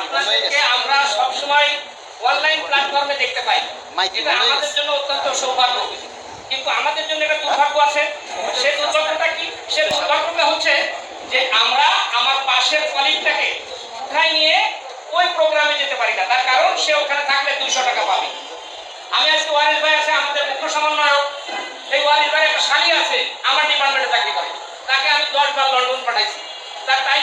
আপনাদেরকে আমরা সবসময় অনলাইন প্ল্যাটফর্মে দেখতে পাই। এটা আমাদের জন্য অত্যন্ত সৌভাগ্য। কিন্তু আমাদের জন্য একটা দুর্ভাগ্য আছে। সে দুর্ভাগ্যটা কি? সে দুর্ভাগ্যটা হচ্ছে যে আমরা আমার পাশের কলিগটাকে কোথায় নিয়ে ওই প্রোগ্রামে যেতে পারি না? তার কারণ সে ওখানে থাকলে দুইশো টাকা পাবে। আমি আজকে ওয়ারিস ভাই আছে আমাদের মুখ্য সমন্বয়ক। এই ওয়ারিস ভাই একটা শালী আছে আমার ডিপার্টমেন্টে চাকরি করে। তাকে আমি দশ বার লন্ডন পাঠাইছি। তার টাইম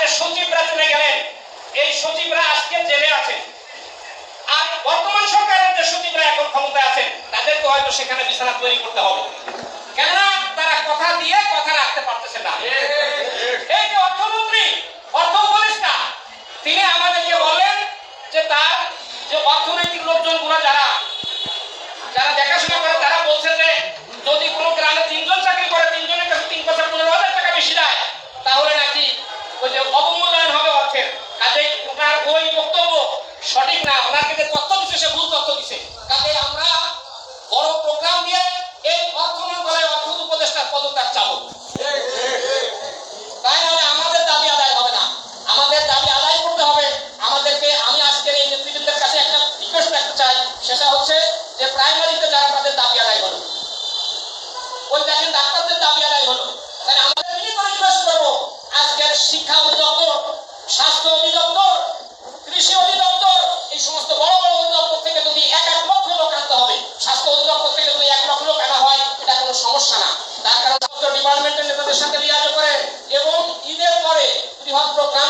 যে সচিবরা চলে গেলেন। এই সচিবরা আজকে জেলে আছেন আর বর্তমান সরকারের যে সচিবরা এখন ক্ষমতায় আছেন, তাদেরকে হয়তো সেখানে বিছানা তৈরি করতে হবে। কেননা তারা কথা দিয়ে কথা রাখতে পারতেছে না। এই যে অর্থমন্ত্রী, অর্থ উপদেষ্টা, তিনি আমাদেরকে বলেন যে তার যে অর্থনৈতিক লোকজনগুলো যারা যারা দেখাশোনা করে তারা বলছে যে যদি কোনো গ্রামে তিনজন চাকরি করে তিনজনের কাছে তিন বছর পনেরো হাজার টাকা বেশি দেয় তাহলে নাকি ওই যে অবমূল্যায়ন হবে অর্থের কাজেই ওনার ওই বক্তব্য সঠিক না ওনাকে যে তথ্য দিচ্ছে সে ভুল তথ্য দিচ্ছে কাজে আমরা বড় প্রোগ্রাম দিয়ে এই অর্থ মন্ত্রণালয় অর্থ উপদেষ্টার পদত্যাগ চাবো। তাই নাহলে আমাদের দাবি আদায় হবে না। আমাদের দাবি আদায় করতে হবে। আমাদেরকে আমি আজকের এই নেতৃবৃন্দের কাছে একটা রিকোয়েস্ট রাখতে চাই। সেটা হচ্ছে যে প্রাইমারিতে যারা তাদের দাবি আদায় হলো ওই দেখেন ডাক্তারদের দাবি আদায় হলো। তাহলে আমাদের বিনীত রিকোয়েস্ট করব? আজকের শিক্ষা সাথে লিয়াজ করে এবং ঈদের পরে বৃহৎ প্রোগ্রাম